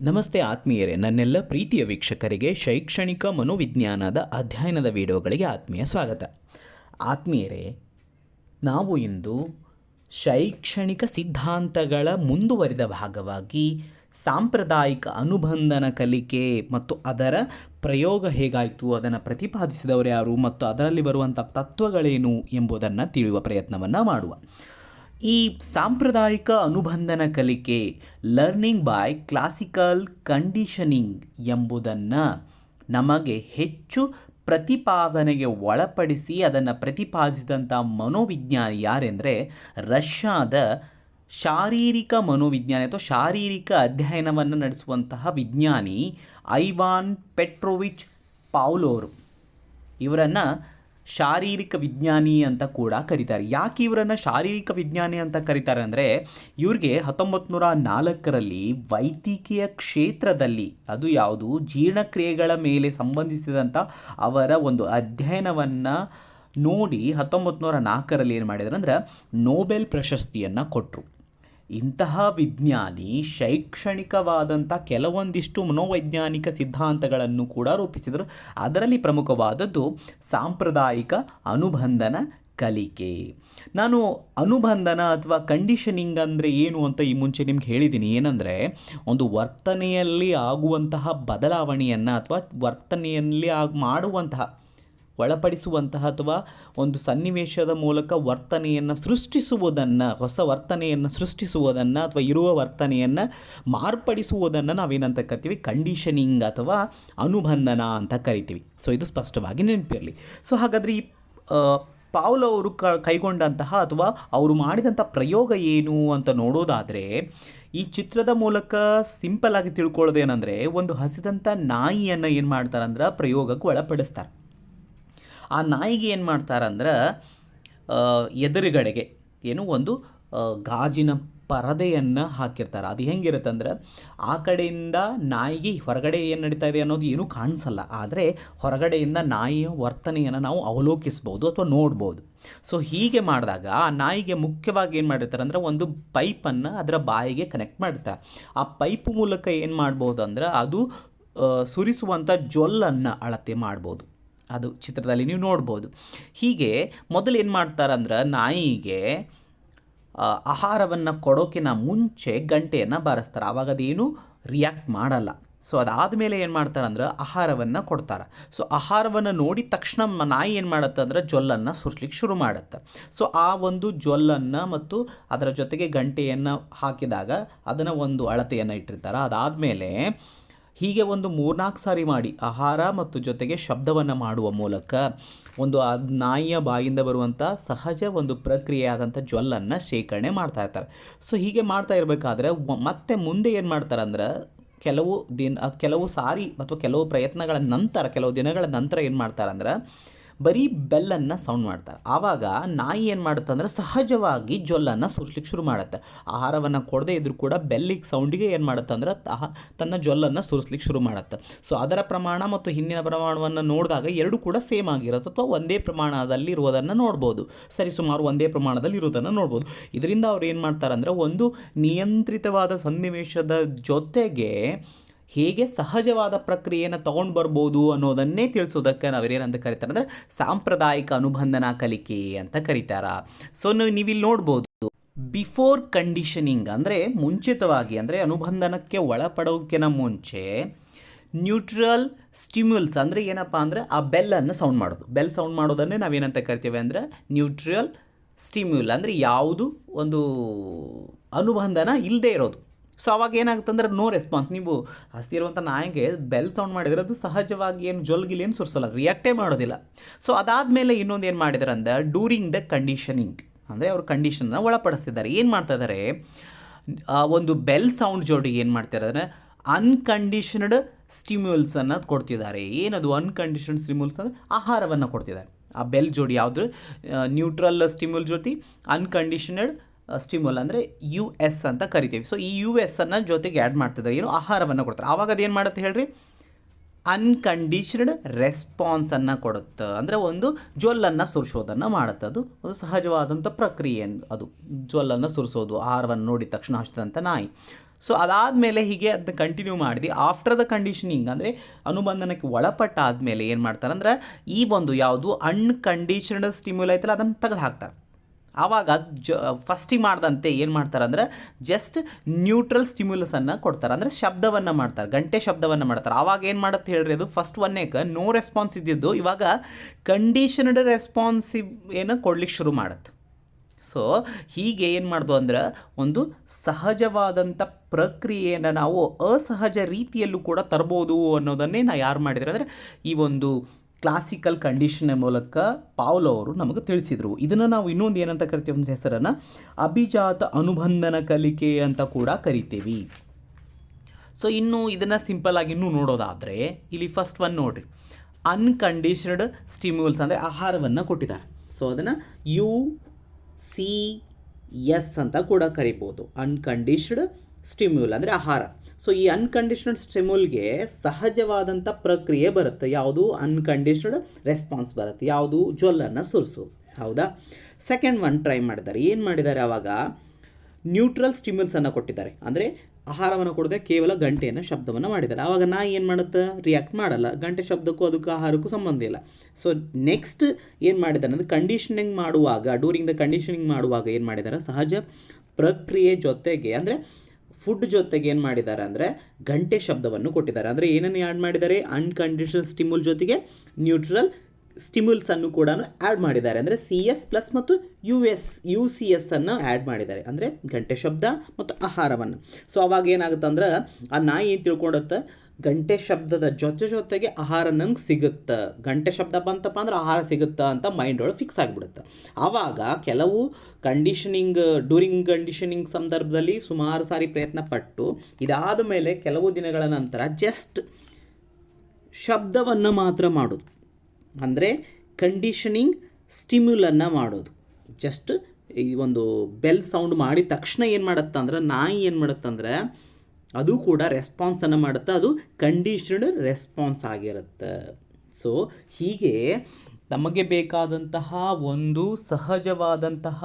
ನಮಸ್ತೆ ಆತ್ಮೀಯರೇ, ನನ್ನೆಲ್ಲ ಪ್ರೀತಿಯ ವೀಕ್ಷಕರಿಗೆ ಶೈಕ್ಷಣಿಕ ಮನೋವಿಜ್ಞಾನದ ಅಧ್ಯಯನದ ವಿಡಿಯೋಗಳಿಗೆ ಆತ್ಮೀಯ ಸ್ವಾಗತ. ಆತ್ಮೀಯರೇ, ನಾವು ಇಂದು ಶೈಕ್ಷಣಿಕ ಸಿದ್ಧಾಂತಗಳ ಮುಂದುವರಿದ ಭಾಗವಾಗಿ ಸಾಂಪ್ರದಾಯಿಕ ಅನುಬಂಧನ ಕಲಿಕೆ ಮತ್ತು ಅದರ ಪ್ರಯೋಗ ಹೇಗಾಯಿತು, ಅದನ್ನು ಪ್ರತಿಪಾದಿಸಿದವರು ಯಾರು ಮತ್ತು ಅದರಲ್ಲಿ ಬರುವಂಥ ತತ್ವಗಳೇನು ಎಂಬುದನ್ನು ತಿಳಿಯುವ ಪ್ರಯತ್ನವನ್ನು ಮಾಡುವ. ಈ ಸಾಂಪ್ರದಾಯಿಕ ಅನುಬಂಧನ ಕಲಿಕೆ ಲರ್ನಿಂಗ್ ಬೈ ಕ್ಲಾಸಿಕಲ್ ಕಂಡೀಷನಿಂಗ್ ಎಂಬುದನ್ನು ನಮಗೆ ಹೆಚ್ಚು ಪ್ರತಿಪಾದನೆಗೆ ಒಳಪಡಿಸಿ ಅದನ್ನು ಪ್ರತಿಪಾದಿಸಿದಂಥ ಮನೋವಿಜ್ಞಾನಿ ಯಾರೆಂದರೆ ರಷ್ಯಾದ ಶಾರೀರಿಕ ಮನೋವಿಜ್ಞಾನಿ ಅಥವಾ ಶಾರೀರಿಕ ಅಧ್ಯಯನವನ್ನು ನಡೆಸುವಂತಹ ವಿಜ್ಞಾನಿ ಐವಾನ್ ಪೆಟ್ರೋವಿಚ್ ಪೌಲೋರ್ ಇವರನ್ನು ಶಾರೀರಿಕ ವಿಜ್ಞಾನಿ ಅಂತ ಕೂಡ ಕರೀತಾರೆ. ಯಾಕೆ ಇವರನ್ನು ಶಾರೀರಿಕ ವಿಜ್ಞಾನಿ ಅಂತ ಕರೀತಾರೆ ಅಂದರೆ, ಇವ್ರಿಗೆ ಹತ್ತೊಂಬತ್ತು ನೂರ ನಾಲ್ಕರಲ್ಲಿ ವೈದ್ಯಕೀಯ ಕ್ಷೇತ್ರದಲ್ಲಿ, ಅದು ಯಾವುದು? ಜೀರ್ಣಕ್ರಿಯೆಗಳ ಮೇಲೆ ಸಂಬಂಧಿಸಿದಂಥ ಅವರ ಒಂದು ಅಧ್ಯಯನವನ್ನು ನೋಡಿ ಹತ್ತೊಂಬತ್ತು ನೂರ ನಾಲ್ಕರಲ್ಲಿ ಏನು ಮಾಡಿದ್ರು ಅಂದ್ರೆ, ನೋಬೆಲ್ ಪ್ರಶಸ್ತಿಯನ್ನು ಕೊಟ್ಟರು ಇಂತಹ ವಿಜ್ಞಾನಿ ಶೈಕ್ಷಣಿಕವಾದಂಥ ಕೆಲವೊಂದಿಷ್ಟು ಮನೋವೈಜ್ಞಾನಿಕ ಸಿದ್ಧಾಂತಗಳನ್ನು ಕೂಡ ರೂಪಿಸಿದರು. ಅದರಲ್ಲಿ ಪ್ರಮುಖವಾದದ್ದು ಸಾಂಪ್ರದಾಯಿಕ ಅನುಬಂಧನ ಕಲಿಕೆ. ನಾನು ಅನುಬಂಧನ ಅಥವಾ ಕಂಡೀಷನಿಂಗ್ ಅಂದರೆ ಏನು ಅಂತ ಈ ಮುಂಚೆ ನಿಮ್ಗೆ ಹೇಳಿದ್ದೀನಿ. ಏನಂದರೆ ಒಂದು ವರ್ತನೆಯಲ್ಲಿ ಆಗುವಂತಹ ಬದಲಾವಣೆಯನ್ನು ಅಥವಾ ವರ್ತನೆಯಲ್ಲಿ ಆಗಿ ಮಾಡುವಂತಹ ಒಳಪಡಿಸುವಂತಹ ಅಥವಾ ಒಂದು ಸನ್ನಿವೇಶದ ಮೂಲಕ ವರ್ತನೆಯನ್ನು ಸೃಷ್ಟಿಸುವುದನ್ನು, ಹೊಸ ವರ್ತನೆಯನ್ನು ಸೃಷ್ಟಿಸುವುದನ್ನು ಅಥವಾ ಇರುವ ವರ್ತನೆಯನ್ನು ಮಾರ್ಪಡಿಸುವುದನ್ನು ನಾವೇನಂತ ಕರಿತೀವಿ? ಕಂಡೀಷನಿಂಗ್ ಅಥವಾ ಅನುಬಂಧನ ಅಂತ ಕರಿತೀವಿ. ಸೊ ಇದು ಸ್ಪಷ್ಟವಾಗಿ ನೆನಪಿರಲಿ. ಸೊ ಹಾಗಾದರೆ ಈ ಪಾವ್ಲೋ ಅವರು ಕ, ಕೈಗೊಂಡಂತಹ ಅಥವಾ ಅವರು ಮಾಡಿದಂಥ ಪ್ರಯೋಗ ಏನು ಅಂತ ನೋಡೋದಾದರೆ, ಈ ಚಿತ್ರದ ಮೂಲಕ ಸಿಂಪಲ್ ಆಗಿ ತಿಳ್ಕೊಳ್ಳೋದೇನೆಂದರೆ, ಒಂದು ಹಸಿದಂಥ ನಾಯಿಯನ್ನು ಏನು ಮಾಡ್ತಾರಂದ್ರೆ ಪ್ರಯೋಗಕ್ಕೆ ಒಳಪಡಿಸ್ತಾರೆ. ಆ ನಾಯಿಗೆ ಏನು ಮಾಡ್ತಾರಂದ್ರೆ ಎದುರುಗಡೆಗೆ ಏನು ಒಂದು ಗಾಜಿನ ಪರದೆಯನ್ನು ಹಾಕಿರ್ತಾರೆ. ಅದು ಹೆಂಗಿರುತ್ತೆ ಅಂದ್ರೆ ಆ ಕಡೆಯಿಂದ ನಾಯಿಗೆ ಹೊರಗಡೆ ಏನು ನಡೀತಾ ಇದೆ ಅನ್ನೋದು ಏನೂ ಕಾಣಿಸಲ್ಲ. ಆದರೆ ಹೊರಗಡೆಯಿಂದ ನಾಯಿಯ ವರ್ತನೆಯನ್ನು ನಾವು ಅವಲೋಕಿಸ್ಬೋದು ಅಥವಾ ನೋಡ್ಬೋದು. ಸೊ ಹೀಗೆ ಮಾಡಿದಾಗ ಆ ನಾಯಿಗೆ ಮುಖ್ಯವಾಗಿ ಏನು ಮಾಡಿರ್ತಾರೆ ಅಂದರೆ ಒಂದು ಪೈಪನ್ನು ಅದರ ಬಾಯಿಗೆ ಕನೆಕ್ಟ್ ಮಾಡ್ತಾರೆ. ಆ ಪೈಪ್ ಮೂಲಕ ಏನು ಮಾಡ್ಬೋದು ಅಂದ್ರೆ ಅದು ಸುರಿಸುವಂಥ ಜೊಲ್ಲನ್ನು ಅಳತೆ ಮಾಡ್ಬೋದು. ಅದು ಚಿತ್ರದಲ್ಲಿ ನೀವು ನೋಡ್ಬೋದು. ಹೀಗೆ ಮೊದಲು ಏನು ಮಾಡ್ತಾರಂದ್ರೆ ನಾಯಿಗೆ ಆಹಾರವನ್ನು ಕೊಡೋಕಿನ ಮುಂಚೆ ಗಂಟೆಯನ್ನು ಬಾರಿಸ್ತಾರೆ. ಆವಾಗ ಅದೇನು ರಿಯಾಕ್ಟ್ ಮಾಡಲ್ಲ. ಸೊ ಅದಾದಮೇಲೆ ಏನು ಮಾಡ್ತಾರಂದ್ರೆ ಆಹಾರವನ್ನು ಕೊಡ್ತಾರೆ. ಸೊ ಆಹಾರವನ್ನು ನೋಡಿದ ತಕ್ಷಣ ನಾಯಿ ಏನು ಮಾಡುತ್ತೆ ಅಂದರೆ ಜೊಲ್ಲನ್ನು ಸುರಿಸ್ಲಿಕ್ಕೆ ಶುರು ಮಾಡುತ್ತೆ. ಸೊ ಆ ಒಂದು ಜೊಲ್ಲನ್ನು ಮತ್ತು ಅದರ ಜೊತೆಗೆ ಗಂಟೆಯನ್ನು ಹಾಕಿದಾಗ ಅದನ್ನು ಒಂದು ಅಳತೆಯನ್ನು ಇಟ್ಟಿರ್ತಾರೆ. ಅದಾದಮೇಲೆ ಹೀಗೆ ಒಂದು ಮೂರ್ನಾಲ್ಕು ಸಾರಿ ಮಾಡಿ ಆಹಾರ ಮತ್ತು ಜೊತೆಗೆ ಶಬ್ದವನ್ನು ಮಾಡುವ ಮೂಲಕ ಒಂದು ಆ ನಾಯಿಯ ಬಾಯಿಂದ ಬರುವಂಥ ಸಹಜ ಒಂದು ಪ್ರಕ್ರಿಯೆಯಾದಂಥ ಜ್ವಲ್ಲನ್ನು ಶೇಖರಣೆ ಮಾಡ್ತಾ ಇರ್ತಾರೆ. ಸೊ ಹೀಗೆ ಮಾಡ್ತಾ ಇರಬೇಕಾದ್ರೆ ಮತ್ತೆ ಮುಂದೆ ಏನು ಮಾಡ್ತಾರೆ ಅಂದ್ರೆ ಕೆಲವು ದಿನ, ಕೆಲವು ಸಾರಿ ಅಥವಾ ಕೆಲವು ಪ್ರಯತ್ನಗಳ ನಂತರ, ಕೆಲವು ದಿನಗಳ ನಂತರ ಏನು ಮಾಡ್ತಾರೆ ಅಂದ್ರೆ ಬರೀ ಬೆಲ್ಲನ್ನು ಸೌಂಡ್ ಮಾಡ್ತಾರೆ. ಆವಾಗ ನಾಯಿ ಏನು ಮಾಡುತ್ತೆ ಅಂದರೆ ಸಹಜವಾಗಿ ಜೊಲ್ಲನ್ನು ಸುರಿಸ್ಲಿಕ್ಕೆ ಶುರು ಮಾಡುತ್ತೆ. ಆಹಾರವನ್ನು ಕೊಡದೇ ಇದ್ರೂ ಕೂಡ ಬೆಲ್ಲಿಗೆ ಸೌಂಡಿಗೆ ಏನು ಮಾಡುತ್ತೆ ಅಂದ್ರೆ ತನ್ನ ಜೊಲ್ಲನ್ನು ಸುರಿಸ್ಲಿಕ್ಕೆ ಶುರು ಮಾಡುತ್ತೆ. ಸೊ ಅದರ ಪ್ರಮಾಣ ಮತ್ತು ಹಿಂದಿನ ಪ್ರಮಾಣವನ್ನು ನೋಡಿದಾಗ ಎರಡು ಕೂಡ ಸೇಮ್ ಆಗಿರುತ್ತೆ. ಅಥವಾ ಒಂದೇ ಪ್ರಮಾಣದಲ್ಲಿ ಇರುವುದನ್ನು ನೋಡ್ಬೋದು. ಸರಿ, ಸುಮಾರು ಒಂದೇ ಪ್ರಮಾಣದಲ್ಲಿ ಇರುವುದನ್ನು ನೋಡ್ಬೋದು. ಇದರಿಂದ ಅವ್ರು ಏನು ಮಾಡ್ತಾರೆ ಅಂದರೆ ಒಂದು ನಿಯಂತ್ರಿತವಾದ ಸನ್ನಿವೇಶದ ಜೊತೆಗೆ ಹೇಗೆ ಸಹಜವಾದ ಪ್ರಕ್ರಿಯೆಯನ್ನು ತೊಗೊಂಡು ಬರ್ಬೋದು ಅನ್ನೋದನ್ನೇ ತಿಳಿಸೋದಕ್ಕೆ ನಾವೇನಂತ ಕರಿತಾರೆ ಅಂದರೆ ಸಾಂಪ್ರದಾಯಿಕ ಅನುಬಂಧನ ಕಲಿಕೆ ಅಂತ ಕರೀತಾರ. ಸೊ ನೀವಿಲ್ಲಿ ನೋಡ್ಬೋದು ಬಿಫೋರ್ ಕಂಡೀಷನಿಂಗ್ ಅಂದರೆ ಮುಂಚಿತವಾಗಿ ಅಂದರೆ ಅನುಬಂಧನಕ್ಕೆ ಒಳಪಡೋಕ್ಕಿಂತ ಮುಂಚೆ ನ್ಯೂಟ್ರಲ್ ಸ್ಟಿಮ್ಯುಲ್ಸ್ ಅಂದರೆ ಏನಪ್ಪ ಅಂದರೆ ಆ ಬೆಲ್ಲನ್ನು ಸೌಂಡ್ ಮಾಡೋದು. ಬೆಲ್ ಸೌಂಡ್ ಮಾಡೋದನ್ನೇ ನಾವೇನಂತ ಕರಿತೀವಿ ಅಂದರೆ ನ್ಯೂಟ್ರಲ್ ಸ್ಟಿಮ್ಯುಲ್ ಅಂದರೆ ಯಾವುದು ಒಂದು ಅನುಬಂಧನ ಇಲ್ಲದೆ ಇರೋದು. ಸೊ ಅವಾಗ ಏನಾಗುತ್ತಂದ್ರೆ ನೋ ರೆಸ್ಪಾನ್ಸ್ ನೀವು ಹಸ್ತಿ ಇರುವಂಥ ನಾಯಿಗೆ ಬೆಲ್ ಸೌಂಡ್ ಮಾಡಿದ್ರೆ ಅದು ಸಹಜವಾಗಿ ಏನು ಜೊಲ್ಗಿಲಿ ಏನು ಸುರಿಸಲ್ಲ ರಿಯಾಕ್ಟೇ ಮಾಡೋದಿಲ್ಲ. ಸೊ ಅದಾದಮೇಲೆ ಇನ್ನೊಂದು ಏನು ಮಾಡಿದ್ದಾರೆ ಅಂದರೆ ಡೂರಿಂಗ್ ದ ಕಂಡೀಷನಿಂಗ್ ಅಂದರೆ ಅವರು ಕಂಡೀಷನ್ನ ಒಳಪಡಿಸ್ತಿದ್ದಾರೆ. ಏನು ಮಾಡ್ತಾ ಇದ್ದಾರೆ ಆ, ಒಂದು ಬೆಲ್ ಸೌಂಡ್ ಜೋಡಿ ಏನು ಮಾಡ್ತಾರೆ ಅಂದರೆ ಅನ್ಕಂಡೀಷನ್ಡ್ ಅನ್ನ ಕೊಡ್ತಿದ್ದಾರೆ. ಏನದು ಅನ್ಕಂಡೀಷನ್ ಸ್ಟಿಮ್ಯುಲ್ಸ್ ಅಂದರೆ ಆಹಾರವನ್ನು ಕೊಡ್ತಿದ್ದಾರೆ. ಆ ಬೆಲ್ ಜೋಡಿ ಯಾವುದು? ನ್ಯೂಟ್ರಲ್ ಸ್ಟಿಮ್ಯುಲ್ ಜೊತೆ ಅನ್ಕಂಡೀಷನಡ್ ಸ್ಟಿಮ್ಯೂಲ್ ಅಂದರೆ ಯು ಎಸ್ ಅಂತ ಕರಿತೀವಿ. ಸೊ ಈ ಯು ಎಸ್ ಅನ್ನು ಜೊತೆಗೆ ಆ್ಯಡ್ ಮಾಡ್ತಿದ್ದಾರೆ. ಏನು? ಆಹಾರವನ್ನು ಕೊಡ್ತಾರೆ. ಆವಾಗ ಅದೇನು ಮಾಡುತ್ತೆ ಹೇಳ್ರಿ? ಅನ್ಕಂಡೀಷನ್ಡ್ ರೆಸ್ಪಾನ್ಸನ್ನು ಕೊಡುತ್ತೆ. ಅಂದರೆ ಒಂದು ಜೊಲ್ಲನ್ನು ಸುರಿಸೋದನ್ನು ಮಾಡುತ್ತೆ. ಅದು ಒಂದು ಸಹಜವಾದಂಥ ಪ್ರಕ್ರಿಯೆ ಅದು ಜೊಲ್ಲನ್ನು ಸುರಿಸೋದು, ಆಹಾರವನ್ನು ನೋಡಿದ ತಕ್ಷಣ ಹಚ್ಚಿದಂಥ ನಾಯಿ. ಸೊ ಅದಾದಮೇಲೆ ಹೀಗೆ ಅದನ್ನ ಕಂಟಿನ್ಯೂ ಮಾಡಿದ್ವಿ ಆಫ್ಟರ್ ದ ಕಂಡೀಷನಿಂಗ್ ಅಂದರೆ ಅನುಬಂಧನಕ್ಕೆ ಒಳಪಟ್ಟಾದಮೇಲೆ ಏನು ಮಾಡ್ತಾರೆ ಅಂದ್ರೆ ಈ ಒಂದು ಯಾವುದು ಅನ್ಕಂಡೀಷನ್ಡ್ ಸ್ಟಿಮ್ಯುಲ್ ಐತಲ್ಲ, ಅದನ್ನು ತೆಗೆದು ಹಾಕ್ತಾರೆ ಆವಾಗ ಜ ಫಸ್ಟಿಗೆ ಮಾಡ್ದಂತೆ ಏನು ಮಾಡ್ತಾರೆ ಅಂದರೆ ಜಸ್ಟ್ ನ್ಯೂಟ್ರಲ್ ಸ್ಟಿಮ್ಯುಲಸನ್ನು ಕೊಡ್ತಾರೆ. ಅಂದರೆ ಶಬ್ದವನ್ನು ಮಾಡ್ತಾರೆ, ಗಂಟೆ ಶಬ್ದವನ್ನು ಮಾಡ್ತಾರೆ. ಆವಾಗ ಏನು ಮಾಡುತ್ತೆ ಹೇಳ್ರಿ ಅದು? ಫಸ್ಟ್ ಒನ್ನೇಕ ನೋ ರೆಸ್ಪಾನ್ಸ್ ಇದ್ದಿದ್ದು ಇವಾಗ ಕಂಡೀಷನ್ಡ್ ರೆಸ್ಪಾನ್ಸಿವ್ ಏನು ಕೊಡ್ಲಿಕ್ಕೆ ಶುರು ಮಾಡುತ್ತೆ ಸೊ ಹೀಗೆ ಏನು ಮಾಡ್ಬೋದು ಅಂದ್ರೆ ಒಂದು ಸಹಜವಾದಂಥ ಪ್ರಕ್ರಿಯೆಯನ್ನು ನಾವು ಅಸಹಜ ರೀತಿಯಲ್ಲೂ ಕೂಡ ತರ್ಬೋದು ಅನ್ನೋದನ್ನೇ ನಾ ಯಾರು ಮಾಡಿದ್ರು ಅಂದರೆ ಈ ಒಂದು ಕ್ಲಾಸಿಕಲ್ ಕಂಡೀಷನ್ ಮೂಲಕ ಪಾವ್ಲೋ ಅವರು ನಮಗೆ ತಿಳಿಸಿದರು. ಇದನ್ನು ನಾವು ಇನ್ನೊಂದು ಏನಂತ ಕರಿತೀವಿ ಅಂದರೆ ಹೆಸರನ್ನು ಅಭಿಜಾತ ಅನುಬಂಧನ ಕಲಿಕೆ ಅಂತ ಕೂಡ ಕರಿತೀವಿ. ಸೊ ಇನ್ನು ಇದನ್ನು ಸಿಂಪಲ್ ಆಗಿ ಇನ್ನೂ ನೋಡೋದಾದರೆ, ಇಲ್ಲಿ ಫಸ್ಟ್ ಒನ್ ನೋಡಿರಿ. ಅನ್ಕಂಡೀಷನ್ಡ್ ಸ್ಟಿಮ್ಯೂಲ್ಸ್ ಅಂದರೆ ಆಹಾರವನ್ನು ಕೊಟ್ಟಿದ್ದಾರೆ. ಸೊ ಅದನ್ನು ಯು ಸಿ ಎಸ್ ಅಂತ ಕೂಡ ಕರಿಬೋದು. ಅನ್ಕಂಡೀಷನ್ಡ್ ಸ್ಟಿಮ್ಯೂಲ್ ಅಂದರೆ ಆಹಾರ. ಸೊ ಈ ಅನ್ಕಂಡೀಷನಡ್ ಸ್ಟಿಮುಲ್ಗೆ ಸಹಜವಾದಂಥ ಪ್ರಕ್ರಿಯೆ ಬರುತ್ತೆ. ಯಾವುದು? ಅನ್ಕಂಡೀಷನಡ್ ರೆಸ್ಪಾನ್ಸ್ ಬರುತ್ತೆ. ಯಾವುದು? ಜ್ವಲ್ಲನ್ನು ಸುರಿಸೋದು ಹೌದಾ? ಸೆಕೆಂಡ್ ಒನ್ ಟ್ರೈ ಮಾಡಿದ್ದಾರೆ. ಏನು ಮಾಡಿದ್ದಾರೆ ಆವಾಗ ನ್ಯೂಟ್ರಲ್ ಸ್ಟಿಮ್ಯುಲ್ಸನ್ನು ಕೊಟ್ಟಿದ್ದಾರೆ. ಅಂದರೆ ಆಹಾರವನ್ನು ಕೊಡದೆ ಕೇವಲ ಗಂಟೆಯನ್ನು ಶಬ್ದವನ್ನು ಮಾಡಿದ್ದಾರೆ. ಆವಾಗ ನಾ ಏನು ಮಾಡುತ್ತೆ? ರಿಯಾಕ್ಟ್ ಮಾಡಲ್ಲ. ಗಂಟೆ ಶಬ್ದಕ್ಕೂ ಅದಕ್ಕೂ ಆಹಾರಕ್ಕೂ ಸಂಬಂಧ ಇಲ್ಲ. ಸೊ ನೆಕ್ಸ್ಟ್ ಏನು ಮಾಡಿದ್ದಾರೆ ಅಂದರೆ ಕಂಡೀಷನಿಂಗ್ ಮಾಡುವಾಗ ಡ್ಯೂರಿಂಗ್ ದ ಕಂಡೀಷನಿಂಗ್ ಮಾಡುವಾಗ ಏನು ಮಾಡಿದ್ದಾರೆ? ಸಹಜ ಪ್ರಕ್ರಿಯೆ ಜೊತೆಗೆ, ಅಂದರೆ ಫುಡ್ ಜೊತೆಗೆ ಏನು ಮಾಡಿದ್ದಾರೆ ಅಂದರೆ ಗಂಟೆ ಶಬ್ದವನ್ನು ಕೊಟ್ಟಿದ್ದಾರೆ. ಅಂದರೆ ಏನನ್ನು ಆ್ಯಡ್ ಮಾಡಿದ್ದಾರೆ? ಅನ್ಕಂಡೀಷನಲ್ ಸ್ಟಿಮುಲ್ ಜೊತೆಗೆ ನ್ಯೂಟ್ರಲ್ ಸ್ಟಿಮುಲ್ಸನ್ನು ಕೂಡ ಆ್ಯಡ್ ಮಾಡಿದ್ದಾರೆ. ಅಂದರೆ ಸಿ ಎಸ್ ಪ್ಲಸ್ ಮತ್ತು U S U C S ಅನ್ನು ಆ್ಯಡ್ ಮಾಡಿದ್ದಾರೆ. ಅಂದರೆ ಗಂಟೆ ಶಬ್ದ ಮತ್ತು ಆಹಾರವನ್ನು. ಸೊ ಅವಾಗ ಏನಾಗುತ್ತೆ ಅಂದ್ರೆ ಆ ನಾಯಿ ಏನು ತಿಳ್ಕೊಂಡತ್ತೆ? ಗಂಟೆ ಶಬ್ದದ ಜೊತೆ ಜೊತೆಗೆ ಆಹಾರ ನಂಗೆ ಸಿಗುತ್ತೆ. ಗಂಟೆ ಶಬ್ದ ಬಂತಪ್ಪ ಅಂದ್ರೆ ಆಹಾರ ಸಿಗುತ್ತೆ ಅಂತ ಮೈಂಡ್ ಒಳಗೆ ಫಿಕ್ಸ್ ಆಗಿಬಿಡುತ್ತೆ. ಆವಾಗ ಕೆಲವು ಕಂಡೀಷನಿಂಗ್ ಡ್ಯೂರಿಂಗ್ ಕಂಡೀಷನಿಂಗ್ ಸಂದರ್ಭದಲ್ಲಿ ಸುಮಾರು ಸಾರಿ ಪ್ರಯತ್ನ ಪಟ್ಟು ಇದಾದ ಮೇಲೆ ಕೆಲವು ದಿನಗಳ ನಂತರ ಜಸ್ಟ್ ಶಬ್ದವನ್ನು ಮಾತ್ರ ಮಾಡೋದು. ಅಂದರೆ ಕಂಡೀಷನಿಂಗ್ ಸ್ಟಿಮ್ಯುಲನ್ನು ಮಾಡೋದು. ಜಸ್ಟ್ ಈ ಒಂದು ಬೆಲ್ ಸೌಂಡ್ ಮಾಡಿದ ತಕ್ಷಣ ಏನು ಮಾಡುತ್ತಂದ್ರೆ ನಾಯಿ ಏನು ಮಾಡುತ್ತಂದ್ರೆ ಅದು ಕೂಡ ರೆಸ್ಪಾನ್ಸನ್ನು ಮಾಡುತ್ತೆ. ಅದು ಕಂಡೀಷನ್ಡ್ ರೆಸ್ಪಾನ್ಸ್ ಆಗಿರುತ್ತೆ. ಸೊ ಹೀಗೆ ನಮಗೆ ಬೇಕಾದಂತಹ ಒಂದು ಸಹಜವಾದಂತಹ